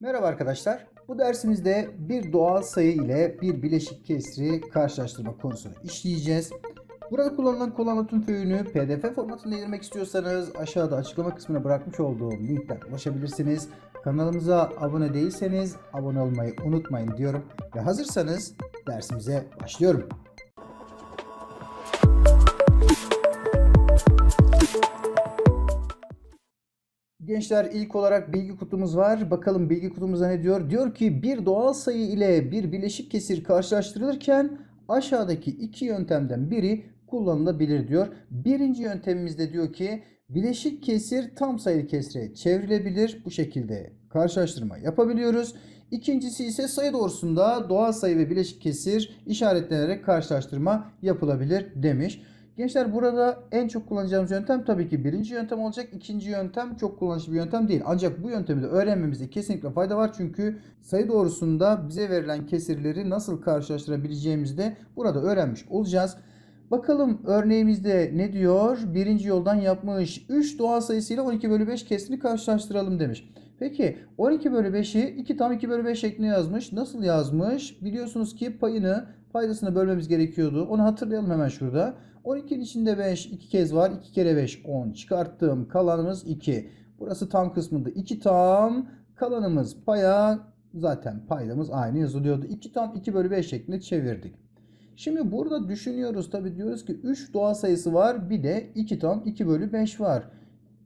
Merhaba arkadaşlar. Bu dersimizde bir doğal sayı ile bir bileşik kesri karşılaştırma konusunu işleyeceğiz. Burada kullanılan kol anlatım föyünü pdf formatında indirmek istiyorsanız aşağıda açıklama kısmına bırakmış olduğum linkten ulaşabilirsiniz. Kanalımıza abone değilseniz abone olmayı unutmayın diyorum. Ve hazırsanız dersimize başlıyorum. Gençler ilk olarak bilgi kutumuz var. Bakalım bilgi kutumuzda ne diyor? Diyor ki bir doğal sayı ile bir bileşik kesir karşılaştırılırken aşağıdaki iki yöntemden biri kullanılabilir diyor. Birinci yöntemimizde diyor ki bileşik kesir tam sayılı kesire çevrilebilir. Bu şekilde karşılaştırma yapabiliyoruz. İkincisi ise sayı doğrusunda doğal sayı ve bileşik kesir işaretlenerek karşılaştırma yapılabilir demiş. Gençler burada en çok kullanacağımız yöntem tabii ki birinci yöntem olacak. İkinci yöntem çok kullanışlı bir yöntem değil. Ancak bu yöntemi de öğrenmemizde kesinlikle fayda var. Çünkü sayı doğrusunda bize verilen kesirleri nasıl karşılaştırabileceğimizi de burada öğrenmiş olacağız. Bakalım örneğimizde ne diyor? Birinci yoldan yapmış. 3 doğal sayısıyla 12 bölü 5 kesirini karşılaştıralım demiş. Peki 12 bölü 5'i 2 tam 2 bölü 5 şeklinde yazmış. Nasıl yazmış? Biliyorsunuz ki payını paydasına bölmemiz gerekiyordu. Onu hatırlayalım hemen şurada. 12'nin içinde 5 2 kez var. 2 kere 5 10. Çıkarttığım kalanımız 2. Burası tam kısmında 2 tam. Kalanımız paya zaten paydamız aynı yazılıyordu. 2 tam 2 bölü 5 şeklinde çevirdik. Şimdi burada düşünüyoruz tabi diyoruz ki 3 doğal sayısı var. Bir de 2 tam 2 bölü 5 var.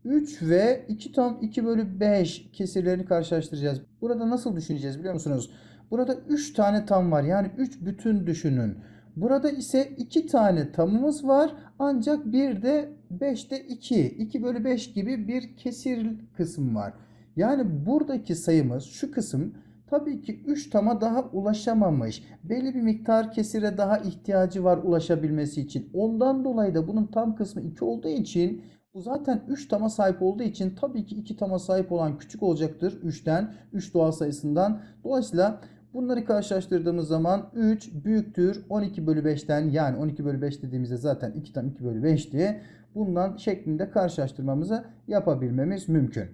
3 ve 2 tam 2 bölü 5 kesirlerini karşılaştıracağız. Burada nasıl düşüneceğiz biliyor musunuz? Burada 3 tane tam var. Yani 3 bütün düşünün. Burada ise 2 tane tamımız var. Ancak bir de 5'te 2. 2 bölü 5 gibi bir kesir kısım var. Yani buradaki sayımız şu kısım tabii ki 3 tama daha ulaşamamış. Belli bir miktar kesire daha ihtiyacı var ulaşabilmesi için. Ondan dolayı da bunun tam kısmı 2 olduğu için bu zaten 3 tama sahip olduğu için tabii ki 2 tama sahip olan küçük olacaktır 3'ten, 3 doğal sayısından. Dolayısıyla bunları karşılaştırdığımız zaman 3 büyüktür 12 bölü 5'ten yani 12 bölü 5 dediğimizde zaten 2 tam 2 bölü 5 diye bundan şeklinde karşılaştırmamızı yapabilmemiz mümkün.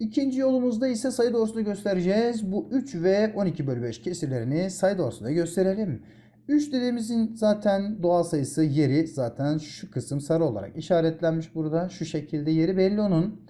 İkinci yolumuzda ise sayı doğrusunda göstereceğiz. Bu 3 ve 12 bölü 5 kesirlerini sayı doğrusunda gösterelim. 3 dediğimizin zaten doğal sayısı yeri zaten şu kısım sarı olarak işaretlenmiş burada. Şu şekilde yeri belli onun.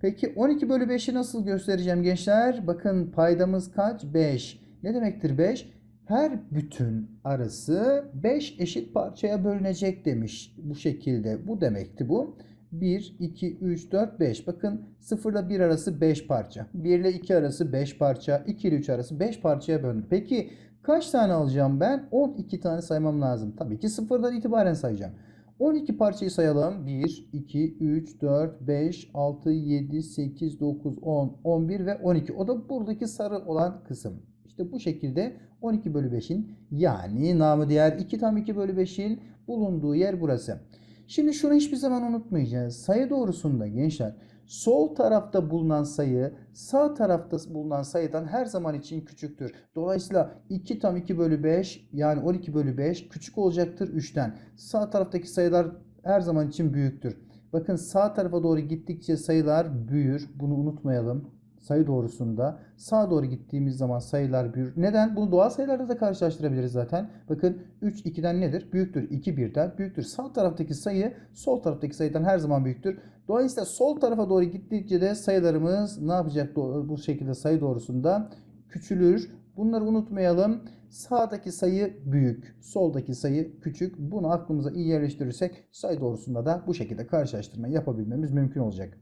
Peki 12 bölü 5'i nasıl göstereceğim gençler? Bakın paydamız kaç? 5. Ne demektir 5? Her bütün arası 5 eşit parçaya bölünecek demiş bu şekilde. Bu demekti bu. 1, 2, 3, 4, 5. Bakın 0 ile 1 arası 5 parça. 1 ile 2 arası 5 parça. 2 ile 3 arası 5 parçaya bölündü. Peki kaç tane alacağım ben? 12 tane saymam lazım. Tabii ki sıfırdan itibaren sayacağım. 12 parçayı sayalım. 1, 2, 3, 4, 5, 6, 7, 8, 9, 10, 11 ve 12. O da buradaki sarı olan kısım. İşte bu şekilde 12 bölü 5'in yani namı diğer 2 tam 2 bölü 5'in bulunduğu yer burası. Şimdi şunu hiçbir zaman unutmayacağız. Sayı doğrusunda gençler sol tarafta bulunan sayı sağ tarafta bulunan sayıdan her zaman için küçüktür. Dolayısıyla 2 tam 2 bölü 5 yani 12 bölü 5 küçük olacaktır 3'ten. Sağ taraftaki sayılar her zaman için büyüktür. Bakın sağ tarafa doğru gittikçe sayılar büyür. Bunu unutmayalım sayı doğrusunda sağa doğru gittiğimiz zaman sayılar büyür. Neden? Bunu doğal sayılarda da karşılaştırabiliriz zaten. Bakın 3 2'den nedir? Büyüktür. 2 1'den büyüktür. Sağ taraftaki sayı sol taraftaki sayıdan her zaman büyüktür. Dolayısıyla sol tarafa doğru gittikçe de sayılarımız ne yapacak bu şekilde sayı doğrusunda küçülür. Bunları unutmayalım. Sağdaki sayı büyük, soldaki sayı küçük. Bunu aklımıza iyi yerleştirirsek sayı doğrusunda da bu şekilde karşılaştırma yapabilmemiz mümkün olacak.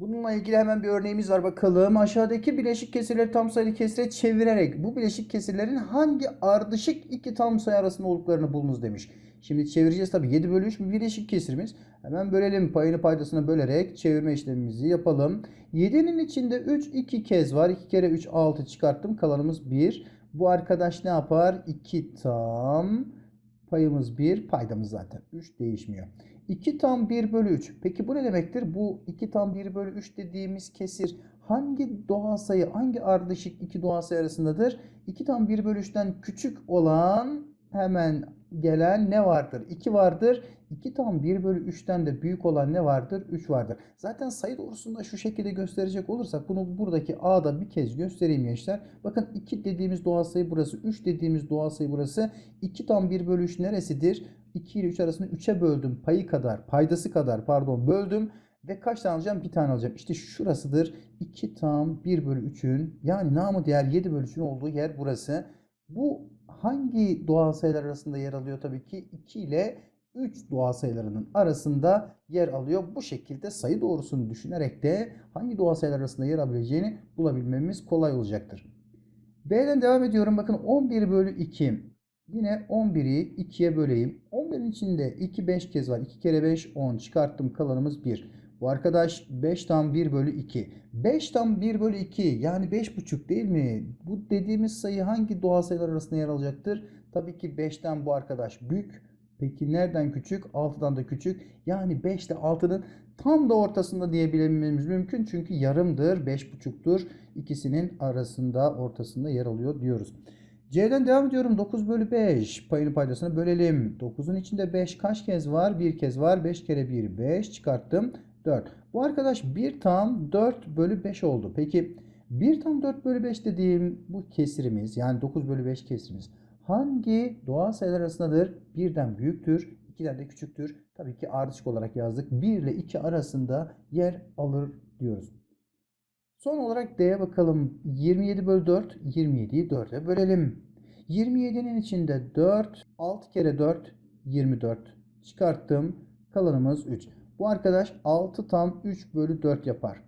Bununla ilgili hemen bir örneğimiz var bakalım. Aşağıdaki bileşik kesirleri tam sayılı kesire çevirerek bu bileşik kesirlerin hangi ardışık iki tam sayı arasında olduklarını bulunuz demiş. Şimdi çevireceğiz tabi 7 bölü 3 bir bileşik kesirimiz. Hemen bölelim payını paydasına bölerek çevirme işlemimizi yapalım. 7'nin içinde 3 2 kez var. 2 kere 3 6 çıkarttım. Kalanımız 1. Bu arkadaş ne yapar? 2 tam payımız 1 paydamız zaten 3 değişmiyor. 2 tam 1 bölü 3. Peki bu ne demektir? Bu 2 tam 1 bölü 3 dediğimiz kesir hangi doğal sayı, hangi ardışık iki doğal sayı arasındadır? 2 tam 1 bölü 3'ten küçük olan hemen gelen ne vardır? 2 vardır. 2 tam 1 bölü 3'ten de büyük olan ne vardır? 3 vardır. Zaten sayı doğrusunda şu şekilde gösterecek olursak bunu buradaki A'da bir kez göstereyim gençler. Bakın 2 dediğimiz doğal sayı burası. 3 dediğimiz doğal sayı burası. 2 tam 1 bölü 3 neresidir? 2 ile 3 arasında 3'e böldüm. Payı kadar, paydası kadar pardon böldüm. Ve kaç tane alacağım? Bir tane alacağım. İşte şurasıdır. 2 tam 1 bölü 3'ün yani namı diğer 7 bölü 3'ün olduğu yer burası. Bu hangi doğal sayılar arasında yer alıyor? Tabii ki 2 ile 3 doğal sayılarının arasında yer alıyor. Bu şekilde sayı doğrusunu düşünerek de hangi doğal sayılar arasında yer alabileceğini bulabilmemiz kolay olacaktır. B'den devam ediyorum. Bakın 11 bölü 2. Yine 11'i 2'ye böleyim. 11'in içinde 2 5 kez var. 2 kere 5 10. Çıkarttım kalanımız 1. Bu arkadaş 5 tam 1 bölü 2. 5 tam 1 bölü 2 yani 5,5 değil mi? Bu dediğimiz sayı hangi doğal sayılar arasında yer alacaktır? Tabii ki 5'ten bu arkadaş büyük. Peki nereden küçük? 6'dan da küçük. Yani 5 ile 6'nın tam da ortasında diyebilmemiz mümkün. Çünkü yarımdır, 5,5'tur. İkisinin arasında, ortasında yer alıyor diyoruz. C'den devam ediyorum. 9 bölü 5. Payını paydasını bölelim. 9'un içinde 5 kaç kez var? 1 kez var. 5 kere 1 5 çıkarttım. 4. Bu arkadaş 1 tam 4 bölü 5 oldu. Peki 1 tam 4 bölü 5 dediğim bu kesirimiz yani 9 bölü 5 kesirimiz hangi doğal sayılar arasındadır? 1'den büyüktür, 2'den de küçüktür. Tabii ki ardışık olarak yazdık. 1 ile 2 arasında yer alır diyoruz. Son olarak D'ye bakalım. 27 bölü 4, 27'yi 4'e bölelim. 27'nin içinde 4, 6 kere 4, 24. Çıkarttım. Kalanımız 3. Bu arkadaş 6 tam 3 bölü 4 yapar.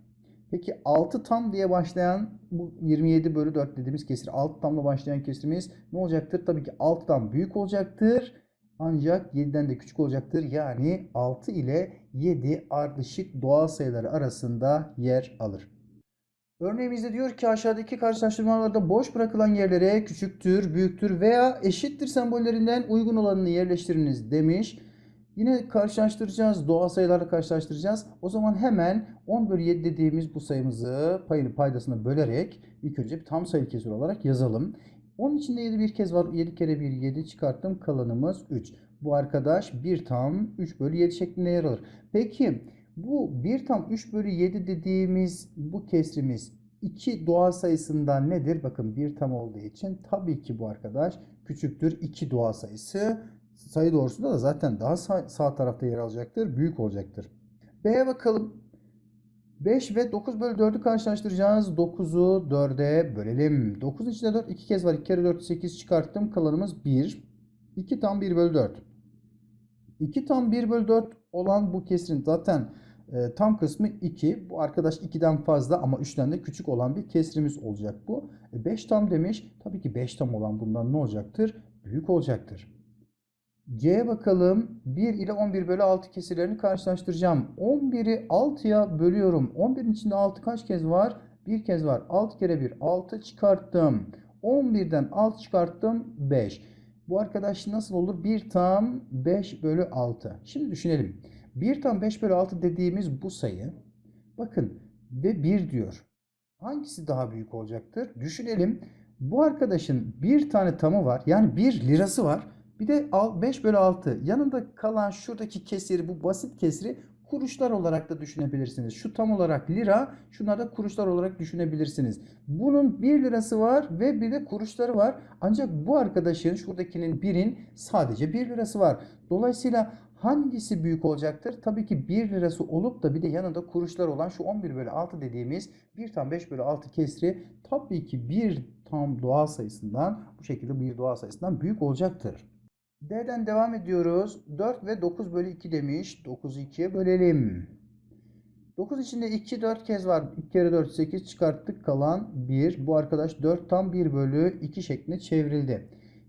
Peki 6 tam diye başlayan bu 27 bölü 4 dediğimiz kesir 6 tamla başlayan kesirimiz ne olacaktır? Tabii ki 6'dan büyük olacaktır. Ancak 7'den de küçük olacaktır. Yani 6 ile 7 ardışık doğal sayıları arasında yer alır. Örneğimizde diyor ki aşağıdaki karşılaştırmalarda boş bırakılan yerlere küçüktür, büyüktür veya eşittir sembollerinden uygun olanını yerleştiriniz demiş. Yine karşılaştıracağız. Doğal sayılarla karşılaştıracağız. O zaman hemen 10 bölü 7 dediğimiz bu sayımızı payını paydasına bölerek ilk önce bir tam sayı kesir olarak yazalım. Onun içinde 7 bir kez var. 7 kere 1 7 çıkarttım. Kalanımız 3. Bu arkadaş 1 tam 3 bölü 7 şeklinde yer alır. Peki bu 1 tam 3 bölü 7 dediğimiz bu kesrimiz 2 doğal sayısından nedir? Bakın 1 tam olduğu için tabii ki bu arkadaş küçüktür 2 doğal sayısı sayı doğrusunda da zaten daha sağ, sağ tarafta yer alacaktır. Büyük olacaktır. B'ye bakalım. 5 ve 9 bölü 4'ü karşılaştıracağız. 9'u 4'e bölelim. 9'un içinde 4 2 kez var. 2 kere 4 8 çıkarttım. Kalanımız 1. 2 tam 1 bölü 4. 2 tam 1 bölü 4 olan bu kesirin zaten e, tam kısmı 2. Bu arkadaş 2'den fazla ama 3'ten de küçük olan bir kesrimiz olacak bu. E, 5 tam demiş. Tabii ki 5 tam olan bundan ne olacaktır? Büyük olacaktır. C'ye bakalım. 1 ile 11 bölü 6 kesirlerini karşılaştıracağım. 11'i 6'ya bölüyorum. 11'in içinde 6 kaç kez var? Bir kez var. 6 kere 1 6 çıkarttım. 11'den 6 çıkarttım 5. Bu arkadaş nasıl olur? 1 tam 5 bölü 6. Şimdi düşünelim. 1 tam 5 bölü 6 dediğimiz bu sayı. Bakın ve 1 diyor. Hangisi daha büyük olacaktır? Düşünelim. Bu arkadaşın bir tane tamı var. Yani 1 lirası var. Bir de 5 bölü 6. Yanında kalan şuradaki kesiri bu basit kesiri kuruşlar olarak da düşünebilirsiniz. Şu tam olarak lira, şunlar da kuruşlar olarak düşünebilirsiniz. Bunun 1 lirası var ve bir de kuruşları var. Ancak bu arkadaşın şuradakinin birin sadece 1 lirası var. Dolayısıyla hangisi büyük olacaktır? Tabii ki 1 lirası olup da bir de yanında kuruşlar olan şu 11 bölü 6 dediğimiz 1 tam 5 bölü 6 kesri tabii ki bir tam doğal sayısından bu şekilde bir doğal sayısından büyük olacaktır. D'den devam ediyoruz. 4 ve 9 bölü 2 demiş. 9'u 2'ye bölelim. 9 içinde 2 4 kez var. 2 kere 4 8 çıkarttık. Kalan 1. Bu arkadaş 4 tam 1 bölü 2 şeklinde çevrildi.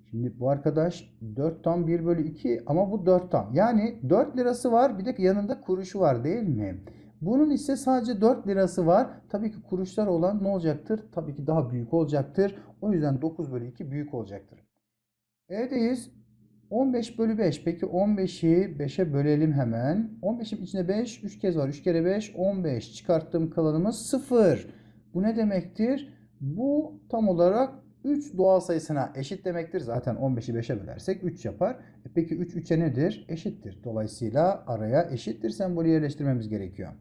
Şimdi bu arkadaş 4 tam 1 bölü 2 ama bu 4 tam. Yani 4 lirası var bir de yanında kuruşu var değil mi? Bunun ise sadece 4 lirası var. Tabii ki kuruşlar olan ne olacaktır? Tabii ki daha büyük olacaktır. O yüzden 9 bölü 2 büyük olacaktır. E'deyiz. 15 bölü 5. Peki 15'i 5'e bölelim hemen. 15'in içinde 5. 3 kez var. 3 kere 5. 15. Çıkarttığım kalanımız 0. Bu ne demektir? Bu tam olarak 3 doğal sayısına eşit demektir. Zaten 15'i 5'e bölersek 3 yapar. E peki 3 3'e nedir? Eşittir. Dolayısıyla araya eşittir sembolü yerleştirmemiz gerekiyor.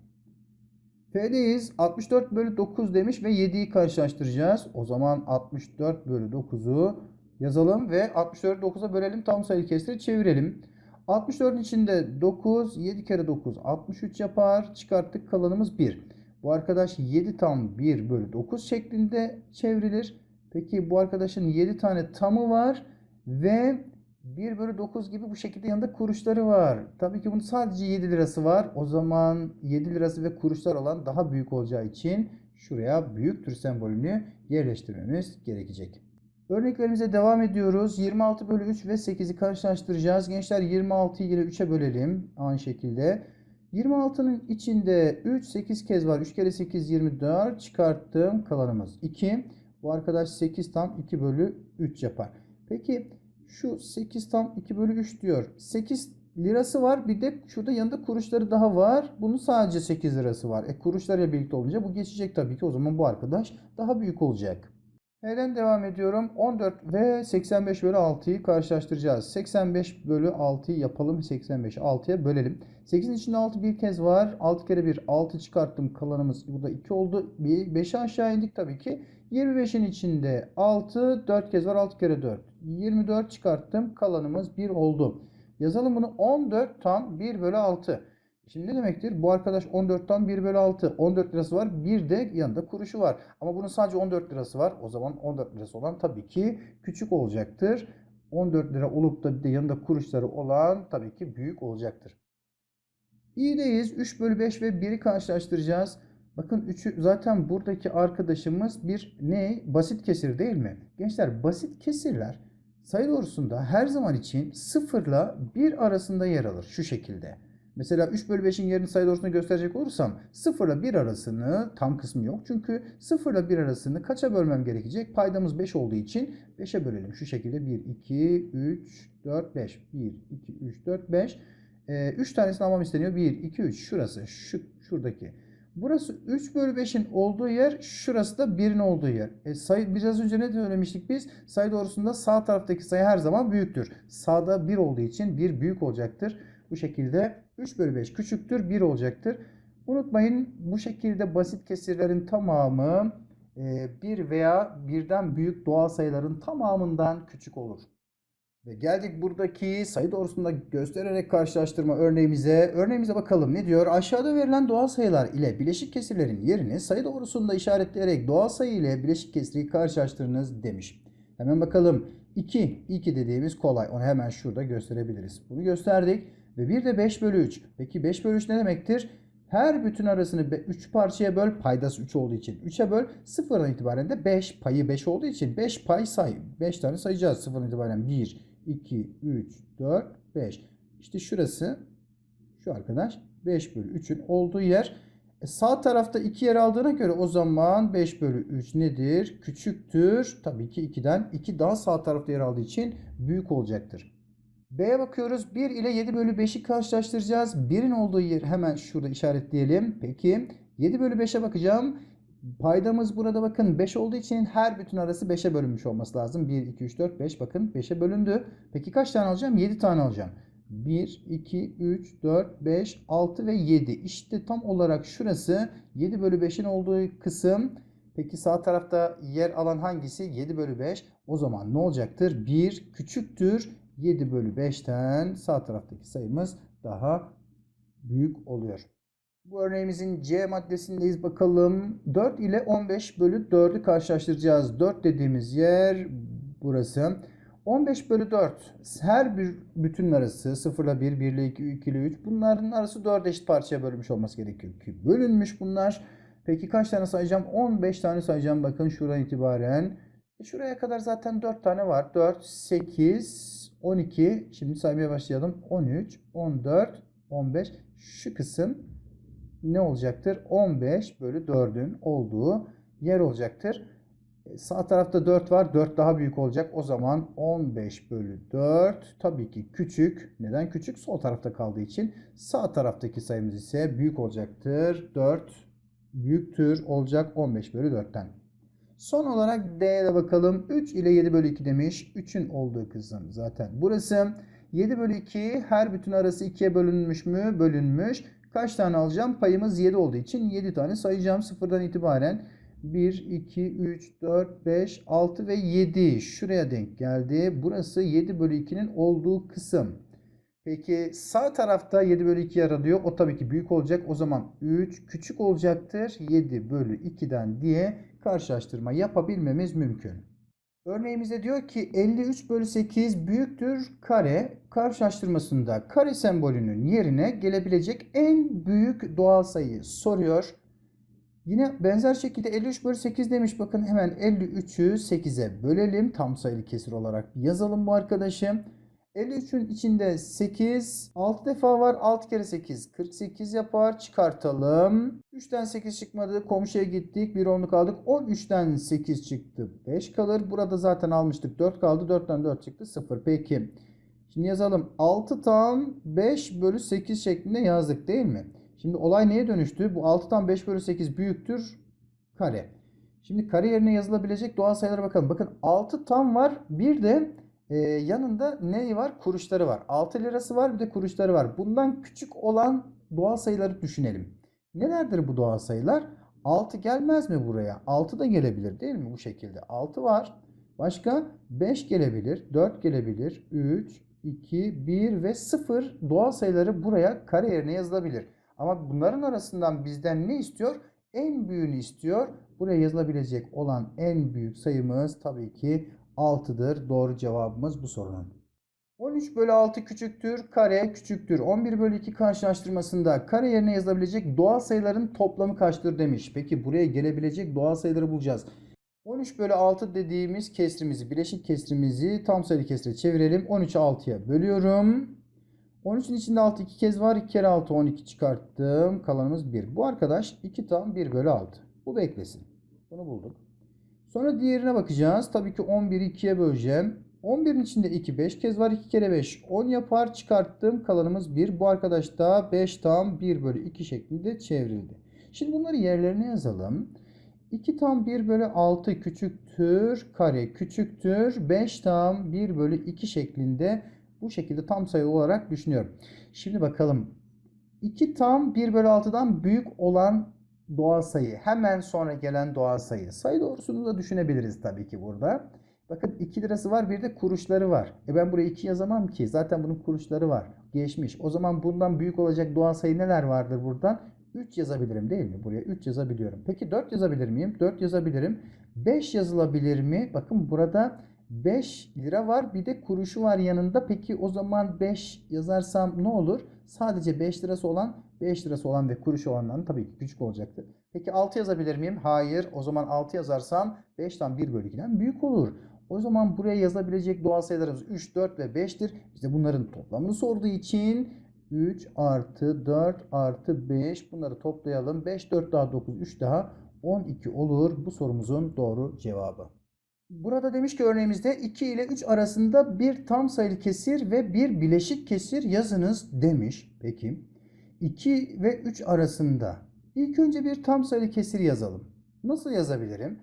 F'deyiz. 64 bölü 9 demiş ve 7'yi karşılaştıracağız. O zaman 64 bölü 9'u yazalım ve 64'ü 9'a bölelim. Tam sayı kesiri çevirelim. 64'ün içinde 9, 7 kere 9, 63 yapar. Çıkarttık kalanımız 1. Bu arkadaş 7 tam 1 bölü 9 şeklinde çevrilir. Peki bu arkadaşın 7 tane tamı var ve 1 bölü 9 gibi bu şekilde yanında kuruşları var. Tabii ki bunun sadece 7 lirası var. O zaman 7 lirası ve kuruşlar olan daha büyük olacağı için şuraya büyük tür sembolünü yerleştirmemiz gerekecek. Örneklerimize devam ediyoruz. 26 bölü 3 ve 8'i karşılaştıracağız. Gençler 26'yı yine 3'e bölelim. Aynı şekilde. 26'nın içinde 3 8 kez var. 3 kere 8 24 çıkarttım. Kalanımız 2. Bu arkadaş 8 tam 2 bölü 3 yapar. Peki şu 8 tam 2 bölü 3 diyor. 8 lirası var. Bir de şurada yanında kuruşları daha var. Bunun sadece 8 lirası var. E kuruşlarla birlikte olunca bu geçecek tabii ki. O zaman bu arkadaş daha büyük olacak. Neden devam ediyorum? 14 ve 85 bölü 6'yı karşılaştıracağız. 85 bölü 6'yı yapalım. 85'i 6'ya bölelim. 8'in içinde 6 bir kez var. 6 kere 1 6 çıkarttım. Kalanımız burada 2 oldu. 5'i aşağı indik tabii ki. 25'in içinde 6 4 kez var. 6 kere 4. 24 çıkarttım. Kalanımız 1 oldu. Yazalım bunu 14 tam 1 bölü 6. Şimdi ne demektir? Bu arkadaş 14'ten 1 bölü 6. 14 lirası var. Bir de yanında kuruşu var. Ama bunun sadece 14 lirası var. O zaman 14 lirası olan tabii ki küçük olacaktır. 14 lira olup da bir de yanında kuruşları olan tabii ki büyük olacaktır. İyideyiz. 3 bölü 5 ve 1'i karşılaştıracağız. Bakın 3'ü zaten buradaki arkadaşımız bir ne? Basit kesir değil mi? Gençler basit kesirler sayı doğrusunda her zaman için 0 ile 1 arasında yer alır. Şu şekilde. Mesela 3 bölü 5'in yerini sayı doğrusunda gösterecek olursam 0 ile 1 arasını tam kısmı yok. Çünkü 0 ile 1 arasını kaça bölmem gerekecek? Paydamız 5 olduğu için 5'e bölelim. Şu şekilde 1, 2, 3, 4, 5. 1, 2, 3, 4, 5. 3 tanesini almam isteniyor. 1, 2, 3. Şurası. Şu, şuradaki. Burası 3 bölü 5'in olduğu yer. Şurası da 1'in olduğu yer. E, sayı, biraz önce ne söylemiştik biz? Sayı doğrusunda sağ taraftaki sayı her zaman büyüktür. Sağda 1 olduğu için 1 büyük olacaktır. Bu şekilde 3 bölü 5 küçüktür 1 olacaktır. Unutmayın bu şekilde basit kesirlerin tamamı 1 veya birden büyük doğal sayıların tamamından küçük olur. Ve geldik buradaki sayı doğrusunda göstererek karşılaştırma örneğimize. Örneğimize bakalım ne diyor? Aşağıda verilen doğal sayılar ile bileşik kesirlerin yerini sayı doğrusunda işaretleyerek doğal sayı ile bileşik kesiri karşılaştırınız demiş. Hemen bakalım. 2, 2 dediğimiz kolay. Onu hemen şurada gösterebiliriz. Bunu gösterdik. Ve bir de 5 bölü 3. Peki 5 bölü 3 ne demektir? Her bütün arasını 3 parçaya böl. Paydası 3 olduğu için 3'e böl. Sıfırdan itibaren de 5. Payı 5 olduğu için 5 pay say. 5 tane sayacağız. Sıfırdan itibaren 1, 2, 3, 4, 5. İşte şurası şu arkadaş 5 bölü 3'ün olduğu yer. E sağ tarafta 2 yer aldığına göre o zaman 5 bölü 3 nedir? Küçüktür. Tabii ki 2'den. 2 daha sağ tarafta yer aldığı için büyük olacaktır. B'ye bakıyoruz. 1 ile 7 bölü 5'i karşılaştıracağız. 1'in olduğu yer hemen şurada işaretleyelim. Peki 7 bölü 5'e bakacağım. Paydamız burada bakın 5 olduğu için her bütün arası 5'e bölünmüş olması lazım. 1, 2, 3, 4, 5 bakın 5'e bölündü. Peki kaç tane alacağım? 7 tane alacağım. 1, 2, 3, 4, 5, 6 ve 7. İşte tam olarak şurası 7 bölü 5'in olduğu kısım. Peki sağ tarafta yer alan hangisi? 7 bölü 5. O zaman ne olacaktır? 1 küçüktür 7 bölü 5'ten sağ taraftaki sayımız daha büyük oluyor. Bu örneğimizin C maddesindeyiz bakalım. 4 ile 15 bölü 4'ü karşılaştıracağız. 4 dediğimiz yer burası. 15 bölü 4 her bir bütün arası 0 ile 1, 1 ile 2, 2 ile 3 bunların arası 4 eşit parçaya bölünmüş olması gerekiyor ki bölünmüş bunlar. Peki kaç tane sayacağım? 15 tane sayacağım bakın şuradan itibaren. E şuraya kadar zaten 4 tane var. 4, 8, 12 şimdi saymaya başlayalım. 13, 14, 15 şu kısım ne olacaktır? 15 bölü 4'ün olduğu yer olacaktır. E, sağ tarafta 4 var. 4 daha büyük olacak. O zaman 15 bölü 4 tabii ki küçük. Neden küçük? Sol tarafta kaldığı için. Sağ taraftaki sayımız ise büyük olacaktır. 4 büyüktür olacak 15 bölü 4'ten. Son olarak D'ye bakalım. 3 ile 7 bölü 2 demiş. 3'ün olduğu kısım zaten burası. 7 bölü 2 her bütün arası 2'ye bölünmüş mü? Bölünmüş. Kaç tane alacağım? Payımız 7 olduğu için 7 tane sayacağım sıfırdan itibaren. 1, 2, 3, 4, 5, 6 ve 7. Şuraya denk geldi. Burası 7 bölü 2'nin olduğu kısım. Peki sağ tarafta 7 bölü 2 yer. O tabii ki büyük olacak. O zaman 3 küçük olacaktır. 7 bölü 2'den diye karşılaştırma yapabilmemiz mümkün. Örneğimizde diyor ki 53 bölü 8 büyüktür kare. Karşılaştırmasında kare sembolünün yerine gelebilecek en büyük doğal sayıyı soruyor. Yine benzer şekilde 53 bölü 8 demiş. Bakın hemen 53'ü 8'e bölelim. Tam sayılı kesir olarak yazalım bu arkadaşı. 53'ün içinde 8 6 defa var. 6 kere 8 48 yapar. Çıkartalım. 3'ten 8 çıkmadı. Komşuya gittik. Bir onluk aldık. 13'ten 8 çıktı. 5 kalır. Burada zaten almıştık. 4 kaldı. 4'ten 4 çıktı. 0. Peki. Şimdi yazalım. 6 tam 5 bölü 8 şeklinde yazdık değil mi? Şimdi olay neye dönüştü? Bu 6'dan 5 bölü 8 büyüktür kare. Şimdi kare yerine yazılabilecek doğal sayılara bakalım. Bakın 6 tam var. Bir de e, yanında ne var? Kuruşları var. 6 lirası var bir de kuruşları var. Bundan küçük olan doğal sayıları düşünelim. Nelerdir bu doğal sayılar? 6 gelmez mi buraya? 6 da gelebilir değil mi bu şekilde? 6 var. Başka 5 gelebilir, 4 gelebilir, 3, 2, 1 ve 0 doğal sayıları buraya kare yerine yazılabilir. Ama bunların arasından bizden ne istiyor? En büyüğünü istiyor. Buraya yazılabilecek olan en büyük sayımız tabii ki 6'dır. Doğru cevabımız bu sorunun. 13 bölü 6 küçüktür, kare küçüktür. 11 bölü 2 karşılaştırmasında kare yerine yazılabilecek doğal sayıların toplamı kaçtır demiş. Peki buraya gelebilecek doğal sayıları bulacağız. 13 bölü 6 dediğimiz kesrimizi, bileşik kesrimizi tam sayılı kesre çevirelim. 13'ü 6'ya bölüyorum. 13'ün içinde 6 iki kez var. 2 kere 6 12 çıkarttım. Kalanımız 1. Bu arkadaş 2 tam 1 bölü 6. Bu beklesin. Bunu bulduk. Sonra diğerine bakacağız. Tabii ki 11'i 2'ye böleceğim. 11'in içinde 2 5 kez var. 2 kere 5 10 yapar. Çıkarttım. Kalanımız 1. Bu arkadaş da 5 tam 1 bölü 2 şeklinde çevrildi. Şimdi bunları yerlerine yazalım. 2 tam 1 bölü 6 küçüktür. Kare küçüktür. 5 tam 1 bölü 2 şeklinde bu şekilde tam sayı olarak düşünüyorum. Şimdi bakalım. 2 tam 1 bölü 6'dan büyük olan doğal sayı. Hemen sonra gelen doğal sayı. Sayı doğrusunu da düşünebiliriz tabii ki burada. Bakın 2 lirası var bir de kuruşları var. E ben buraya 2 yazamam ki. Zaten bunun kuruşları var. Geçmiş. O zaman bundan büyük olacak doğal sayı neler vardır buradan? 3 yazabilirim değil mi? Buraya 3 yazabiliyorum. Peki 4 yazabilir miyim? 4 yazabilirim. 5 yazılabilir mi? Bakın burada 5 lira var bir de kuruşu var yanında. Peki o zaman 5 yazarsam ne olur? Sadece 5 lirası olan 5 lirası olan ve kuruşu olanların tabii ki küçük olacaktır. Peki 6 yazabilir miyim? Hayır. O zaman 6 yazarsam 5'ten 1 bölü 2'den büyük olur. O zaman buraya yazabilecek doğal sayılarımız 3, 4 ve 5'tir. Bize bunların toplamını sorduğu için 3 artı 4 artı 5 bunları toplayalım. 5, 4 daha 9, 3 daha 12 olur. Bu sorumuzun doğru cevabı. Burada demiş ki örneğimizde 2 ile 3 arasında bir tam sayılı kesir ve bir bileşik kesir yazınız demiş. Peki 2 ve 3 arasında ilk önce bir tam sayılı kesir yazalım. Nasıl yazabilirim?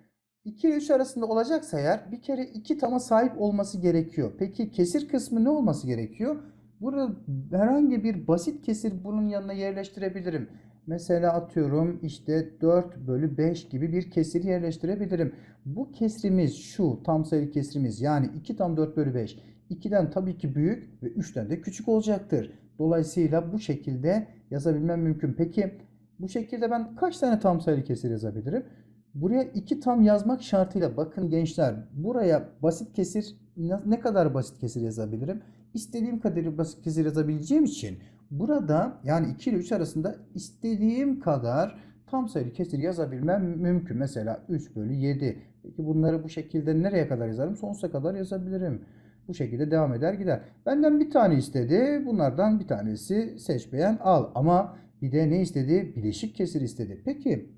2 ile 3 arasında olacaksa eğer bir kere 2 tama sahip olması gerekiyor. Peki kesir kısmı ne olması gerekiyor? Burada herhangi bir basit kesir bunun yanına yerleştirebilirim. Mesela atıyorum işte 4 bölü 5 gibi bir kesir yerleştirebilirim. Bu kesrimiz şu tam sayılı kesrimiz yani 2 tam 4 bölü 5. 2'den tabii ki büyük ve 3'ten de küçük olacaktır. Dolayısıyla bu şekilde yazabilmem mümkün. Peki bu şekilde ben kaç tane tam sayılı kesir yazabilirim? Buraya 2 tam yazmak şartıyla bakın gençler buraya basit kesir ne kadar basit kesir yazabilirim? İstediğim kadar basit kesir yazabileceğim için burada yani 2 ile 3 arasında istediğim kadar tam sayılı kesir yazabilmem mümkün. Mesela 3 bölü 7. Peki bunları bu şekilde nereye kadar yazarım? Sonsuza kadar yazabilirim. Bu şekilde devam eder gider. Benden bir tane istedi. Bunlardan bir tanesi seç beğen al. Ama bir de ne istedi? Bileşik kesir istedi. Peki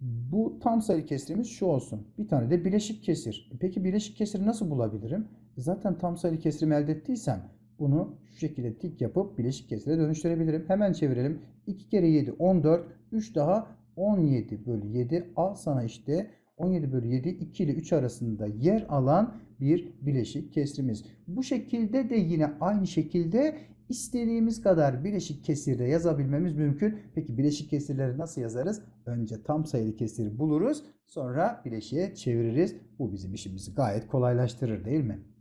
bu tam sayı kesirimiz şu olsun. Bir tane de bileşik kesir. E Peki bileşik kesiri nasıl bulabilirim? Zaten tam sayılı kesirimi elde ettiysem bunu şu şekilde tik yapıp bileşik kesire dönüştürebilirim. Hemen çevirelim. 2 kere 7 14. 3 daha 17 bölü 7. Al sana işte 17 bölü 7 2 ile 3 arasında yer alan bir bileşik kesrimiz. Bu şekilde de yine aynı şekilde istediğimiz kadar bileşik kesirde yazabilmemiz mümkün. Peki bileşik kesirleri nasıl yazarız? Önce tam sayılı kesiri buluruz. Sonra bileşiğe çeviririz. Bu bizim işimizi gayet kolaylaştırır değil mi?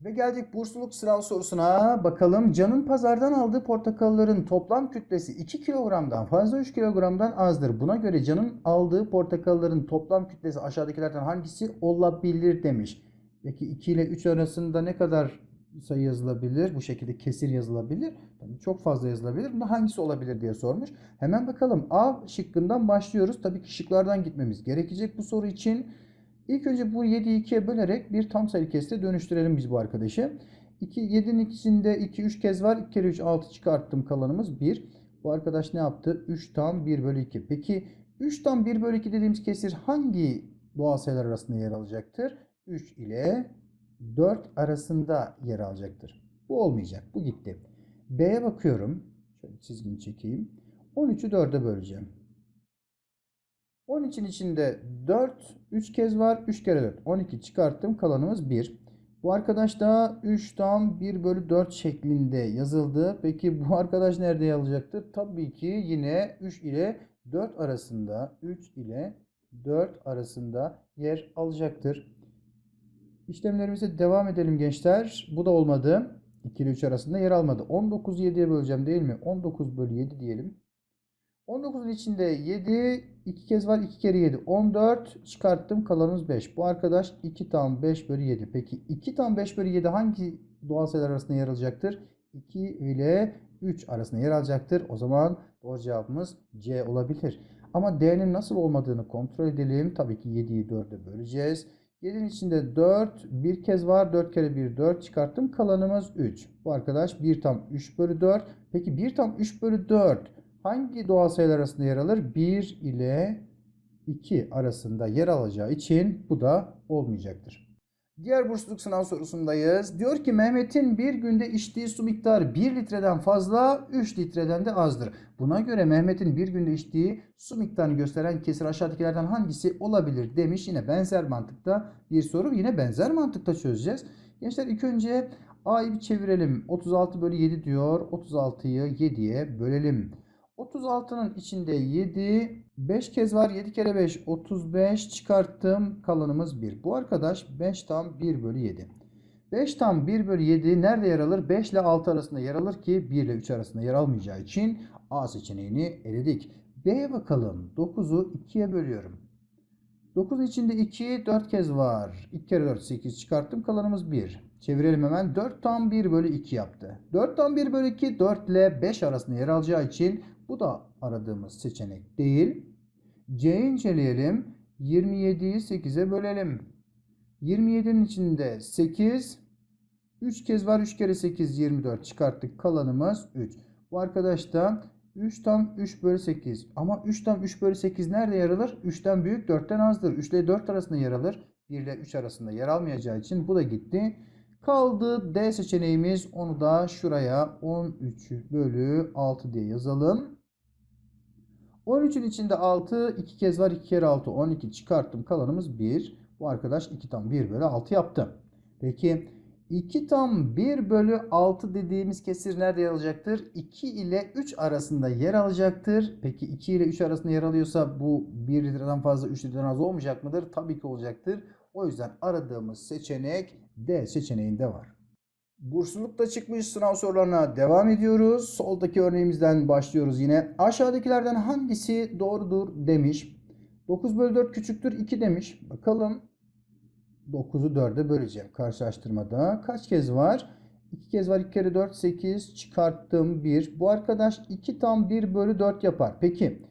Ve geldik bursluluk sınav sorusuna. Bakalım Can'ın pazardan aldığı portakalların toplam kütlesi 2 kilogramdan fazla 3 kilogramdan azdır. Buna göre Can'ın aldığı portakalların toplam kütlesi aşağıdakilerden hangisi olabilir demiş. Peki 2 ile 3 arasında ne kadar sayı yazılabilir? Bu şekilde kesir yazılabilir. Tabii çok fazla yazılabilir. Bunda hangisi olabilir diye sormuş. Hemen bakalım. A şıkkından başlıyoruz. Tabii ki şıklardan gitmemiz gerekecek bu soru için. İlk önce bu 7'yi 2'ye bölerek bir tam sayılı kesire dönüştürelim biz bu arkadaşı. 2, 7'nin ikisinde 2, 3 kez var. 2 kere 3, 6 çıkarttım kalanımız 1. Bu arkadaş ne yaptı? 3 tam 1 bölü 2. Peki 3 tam 1 bölü 2 dediğimiz kesir hangi doğal sayılar arasında yer alacaktır? 3 ile 4 arasında yer alacaktır. Bu olmayacak. Bu gitti. B'ye bakıyorum. Şöyle çizgimi çekeyim. 13'ü 4'e böleceğim. 13'in içinde 4 3 kez var. 3 kere 4. 12 çıkarttım. Kalanımız 1. Bu arkadaş da 3 tam 1 bölü 4 şeklinde yazıldı. Peki bu arkadaş nerede yazılacaktır? Tabii ki yine 3 ile 4 arasında 3 ile 4 arasında yer alacaktır. İşlemlerimize devam edelim gençler. Bu da olmadı. 2 ile 3 arasında yer almadı. 19'u 7'ye böleceğim değil mi? 19 bölü 7 diyelim. 19'un içinde 7 2 kez var 2 kere 7 14 çıkarttım kalanımız 5. Bu arkadaş 2 tam 5 bölü 7. Peki 2 tam 5 bölü 7 hangi doğal sayılar arasında yer alacaktır? 2 ile 3 arasında yer alacaktır. O zaman doğru cevabımız C olabilir. Ama D'nin nasıl olmadığını kontrol edelim. Tabii ki 7'yi 4'e böleceğiz. 7'nin içinde 4 bir kez var. 4 kere 1 4 çıkarttım. Kalanımız 3. Bu arkadaş 1 tam 3 bölü 4. Peki 1 tam 3 bölü 4 hangi doğal sayılar arasında yer alır? 1 ile 2 arasında yer alacağı için bu da olmayacaktır. Diğer bursluluk sınav sorusundayız. Diyor ki Mehmet'in bir günde içtiği su miktarı 1 litreden fazla 3 litreden de azdır. Buna göre Mehmet'in bir günde içtiği su miktarını gösteren kesir aşağıdakilerden hangisi olabilir demiş. Yine benzer mantıkta bir soru. Yine benzer mantıkta çözeceğiz. Gençler ilk önce A'yı bir çevirelim. 36 bölü 7 diyor. 36'yı 7'ye bölelim. 36'nın içinde 7 5 kez var. 7 kere 5 35 çıkarttım. Kalanımız 1. Bu arkadaş 5 tam 1 bölü 7. 5 tam 1 bölü 7 nerede yer alır? 5 ile 6 arasında yer alır ki 1 ile 3 arasında yer almayacağı için A seçeneğini eledik. B'ye bakalım. 9'u 2'ye bölüyorum. 9 içinde 2 4 kez var. 2 kere 4 8 çıkarttım. Kalanımız 1. Çevirelim hemen. 4 tam 1 bölü 2 yaptı. 4 tam 1 bölü 2 4 ile 5 arasında yer alacağı için bu da aradığımız seçenek değil. C'yi inceleyelim. 27'yi 8'e bölelim. 27'nin içinde 8 3 kez var. 3 kere 8 24 çıkarttık. Kalanımız 3. Bu arkadaş da 3 tam 3 bölü 8. Ama 3 tam 3 bölü 8 nerede yer alır? 3'ten büyük 4'ten azdır. 3 ile 4 arasında yer alır. 1 ile 3 arasında yer almayacağı için bu da gitti. Kaldı D seçeneğimiz. Onu da şuraya 13 bölü 6 diye yazalım. 13'ün içinde 6 2 kez var. 2 kere 6 12 çıkarttım. Kalanımız 1. Bu arkadaş 2 tam 1 bölü 6 yaptı. Peki 2 tam 1 bölü 6 dediğimiz kesir nerede yer alacaktır? 2 ile 3 arasında yer alacaktır. Peki 2 ile 3 arasında yer alıyorsa bu 1 litreden fazla 3 litreden az olmayacak mıdır? Tabii ki olacaktır. O yüzden aradığımız seçenek D seçeneğinde var. Burslulukta çıkmış sınav sorularına devam ediyoruz. Soldaki örneğimizden başlıyoruz yine. Aşağıdakilerden hangisi doğrudur demiş. 9 bölü 4 küçüktür 2 demiş. Bakalım 9'u 4'e böleceğim karşılaştırmada. Kaç kez var? 2 kez var 2 kere 4 8 çıkarttım 1. Bu arkadaş 2 tam 1 bölü 4 yapar. Peki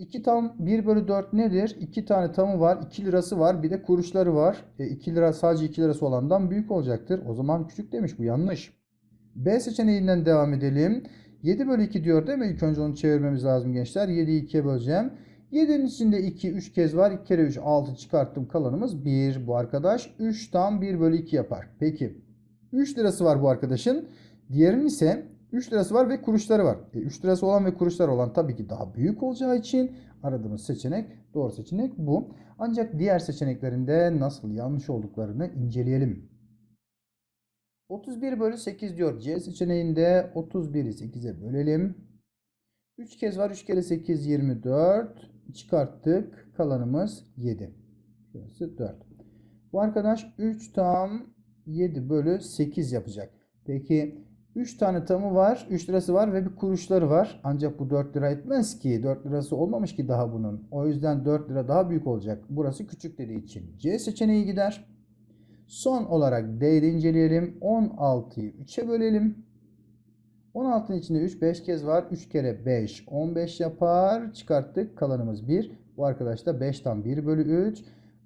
2 tam 1 bölü 4 nedir? 2 tane tamı var. 2 lirası var. Bir de kuruşları var. E 2 lira sadece 2 lirası olandan büyük olacaktır. O zaman küçük demiş. Bu yanlış. B seçeneğinden devam edelim. 7 bölü 2 diyor değil mi? İlk önce onu çevirmemiz lazım gençler. 7'yi 2'ye böleceğim. 7'nin içinde 2 3 kez var. 2 kere 3 6 çıkarttım. Kalanımız 1. Bu arkadaş 3 tam 1 bölü 2 yapar. Peki 3 lirası var bu arkadaşın. Diğerinin ise 3 lirası var ve kuruşları var. E, 3 lirası olan ve kuruşları olan tabii ki daha büyük olacağı için aradığımız seçenek doğru seçenek bu. Ancak diğer seçeneklerinde nasıl yanlış olduklarını inceleyelim. 31 bölü 8 diyor. C seçeneğinde 31'i 8'e bölelim. 3 kez var. 3 kere 8 24. Çıkarttık. Kalanımız 7. Şurası 4. Bu arkadaş 3 tam 7 bölü 8 yapacak. Peki 3 tane tamı var. 3 lirası var ve bir kuruşları var. Ancak bu 4 lira etmez ki. 4 lirası olmamış ki daha bunun. O yüzden 4 lira daha büyük olacak. Burası küçük dediği için. C seçeneği gider. Son olarak D'yi inceleyelim. 16'yı 3'e bölelim. 16'nın içinde 3 5 kez var. 3 kere 5 15 yapar. Çıkarttık. Kalanımız 1. Bu arkadaş da 5'ten 1 bölü 3.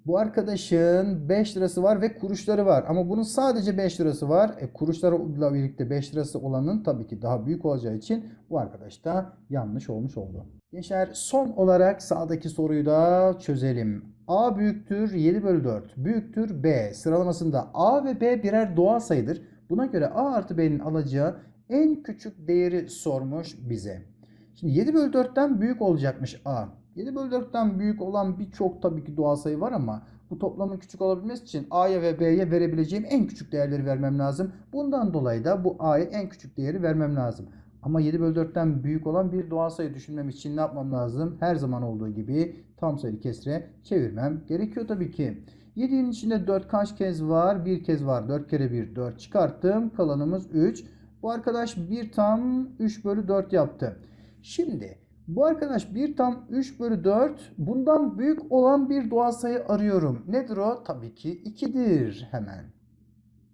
Bu arkadaşın 5 lirası var ve kuruşları var. Ama bunun sadece 5 lirası var. E, kuruşlarla birlikte 5 lirası olanın tabii ki daha büyük olacağı için bu arkadaş da yanlış olmuş oldu. Gençler son olarak sağdaki soruyu da çözelim. A büyüktür 7 bölü 4 büyüktür B sıralamasında A ve B birer doğal sayıdır. Buna göre A artı B'nin alacağı en küçük değeri sormuş bize. Şimdi 7 bölü 4'ten büyük olacakmış A. 7 bölü 4'ten büyük olan birçok tabii ki doğal sayı var ama bu toplamın küçük olabilmesi için A'ya ve B'ye verebileceğim en küçük değerleri vermem lazım. Bundan dolayı da bu A'ya en küçük değeri vermem lazım. Ama 7 bölü 4'ten büyük olan bir doğal sayı düşünmem için ne yapmam lazım? Her zaman olduğu gibi tam sayılı kesre çevirmem gerekiyor tabii ki. 7'nin içinde 4 kaç kez var? 1 kez var. 4 kere 1 4 çıkarttım. Kalanımız 3. Bu arkadaş 1 tam 3 bölü 4 yaptı. Şimdi bu arkadaş 1 tam 3 bölü 4 bundan büyük olan bir doğal sayı arıyorum. Nedir o? Tabii ki 2'dir hemen.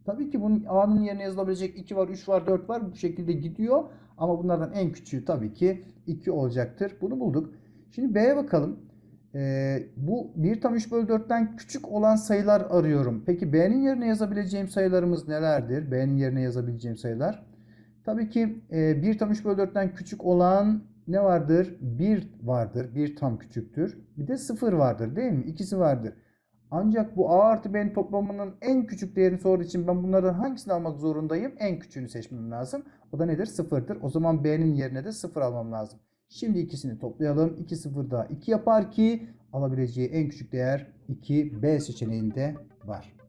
Tabii ki bunun A'nın yerine yazılabilecek 2 var, 3 var, 4 var. Bu şekilde gidiyor. Ama bunlardan en küçüğü tabii ki 2 olacaktır. Bunu bulduk. Şimdi B'ye bakalım. Ee, bu 1 tam 3 bölü 4'ten küçük olan sayılar arıyorum. Peki B'nin yerine yazabileceğim sayılarımız nelerdir? B'nin yerine yazabileceğim sayılar. Tabii ki e, 1 tam 3 bölü 4'ten küçük olan ne vardır? 1 vardır. 1 tam küçüktür. Bir de 0 vardır değil mi? İkisi vardır. Ancak bu A artı B'nin toplamının en küçük değerini sorduğu için ben bunlardan hangisini almak zorundayım? En küçüğünü seçmem lazım. O da nedir? 0'dır. O zaman B'nin yerine de 0 almam lazım. Şimdi ikisini toplayalım. 2 0 daha 2 yapar ki alabileceği en küçük değer 2 B seçeneğinde var.